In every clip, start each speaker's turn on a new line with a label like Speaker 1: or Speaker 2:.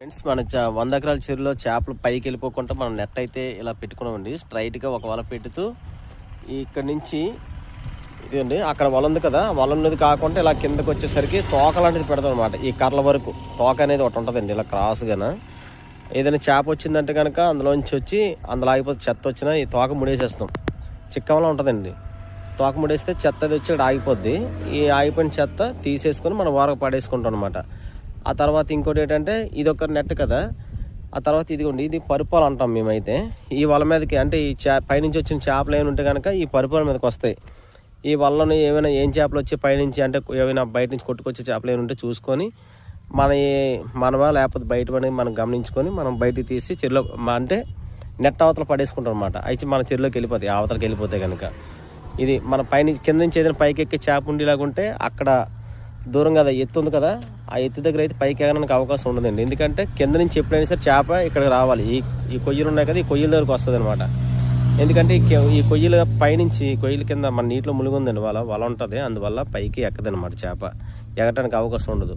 Speaker 1: friends మన వంద ఎకరాల చెరువులో చేపలు పైకి వెళ్ళిపోకుండా మనం నెట్ అయితే ఇలా పెట్టుకున్నామండి స్ట్రైట్గా ఒక వల పెడుతూ ఇక్కడ నుంచి ఇదండి అక్కడ వల ఉంది కదా వల ఉన్నది కాకుండా ఇలా కిందకు వచ్చేసరికి తోక లాంటిది పెడతాం అనమాట ఈ కర్ల వరకు తోక అనేది ఒకటి ఉంటుందండి ఇలా క్రాస్గా ఏదైనా చేప వచ్చిందంటే కనుక అందులోంచి వచ్చి అందులో ఆగిపోతే చెత్త వచ్చినా ఈ తోక ముడేసేస్తాం చిక్కంలో ఉంటుందండి తోక ముడేస్తే చెత్త అది వచ్చి ఆగిపోద్ది ఈ ఆగిపోయిన చెత్త తీసేసుకొని మనం వారకు పడేసుకుంటాం అనమాట ఆ తర్వాత ఇంకోటి ఏంటంటే ఇది ఒక నెట్ కదా ఆ తర్వాత ఇదిగోండి ఇది పరుపాలు అంటాం మేమైతే ఈ వల మీదకి అంటే ఈ చే పైనుంచి వచ్చిన చేపలు ఏమైనా ఉంటే కనుక ఈ పరుపాల మీదకి వస్తాయి ఈ వలన ఏమైనా ఏం చేపలు వచ్చి పైనుంచి అంటే ఏమైనా బయట నుంచి కొట్టుకొచ్చే చేపలు ఏమైనా ఉంటే చూసుకొని మన మనమా లేకపోతే బయట పని మనం గమనించుకొని మనం బయటకి తీసి చెరులో అంటే నెట్ అవతల పడేసుకుంటాం అనమాట అయితే మన చెరులోకి వెళ్ళిపోతాయి అవతలకి వెళ్ళిపోతాయి కనుక ఇది మన పైన కింద నుంచి ఏదైనా పైకి ఎక్కి చేప ఉండేలాగుంటే అక్కడ దూరం కదా ఎత్తు ఉంది కదా ఆ ఎత్తు దగ్గర అయితే పైకి ఎగడానికి అవకాశం ఉండదండి ఎందుకంటే కింద నుంచి ఎప్పుడైనా సరే చేప ఇక్కడికి రావాలి ఈ ఈ కొయ్యలు ఉన్నాయి కదా ఈ కొయ్యల దగ్గరకు వస్తుంది అనమాట ఎందుకంటే ఈ కొయ్యలు పైనుంచి కొయ్యల కింద మన నీటిలో ములుగుందండి వాళ్ళ వల ఉంటుంది అందువల్ల పైకి అనమాట చేప ఎగటానికి అవకాశం ఉండదు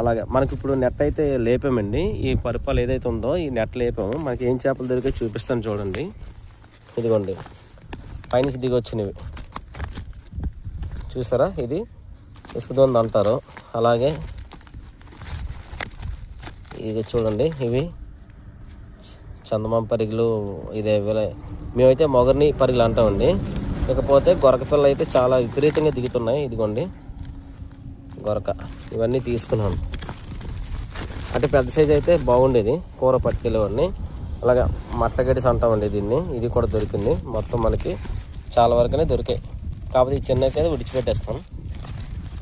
Speaker 1: అలాగే మనకి ఇప్పుడు నెట్ అయితే లేపామండి ఈ పరిపాలు ఏదైతే ఉందో ఈ నెట్ లేపాము మనకి ఏం చేపలు దొరికే చూపిస్తాను చూడండి ఇదిగోండి పైనుంచి దిగి వచ్చినవి చూసారా ఇది ఇసుకదోంది అంటారు అలాగే ఇది చూడండి ఇవి చందమామ పరిగలు ఇదే మేమైతే మొగరిని పరిగలు అంటామండి ఇకపోతే గొరక పిల్ల అయితే చాలా విపరీతంగా దిగుతున్నాయి ఇదిగోండి గొరక ఇవన్నీ తీసుకున్నాను అంటే పెద్ద సైజ్ అయితే బాగుండేది కూర ఇవన్నీ అలాగా మట్టగడిసి అంటామండి దీన్ని ఇది కూడా దొరికింది మొత్తం మనకి చాలా వరకు దొరికాయి కాబట్టి ఈ చిన్నకైతే విడిచిపెట్టేస్తాం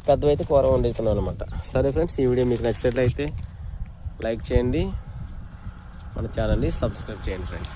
Speaker 1: పెద్దవైతే కూర వండుతున్నాం అనమాట సరే ఫ్రెండ్స్ ఈ వీడియో మీకు నచ్చినట్లయితే లైక్ చేయండి మన ఛానల్ని సబ్స్క్రైబ్ చేయండి ఫ్రెండ్స్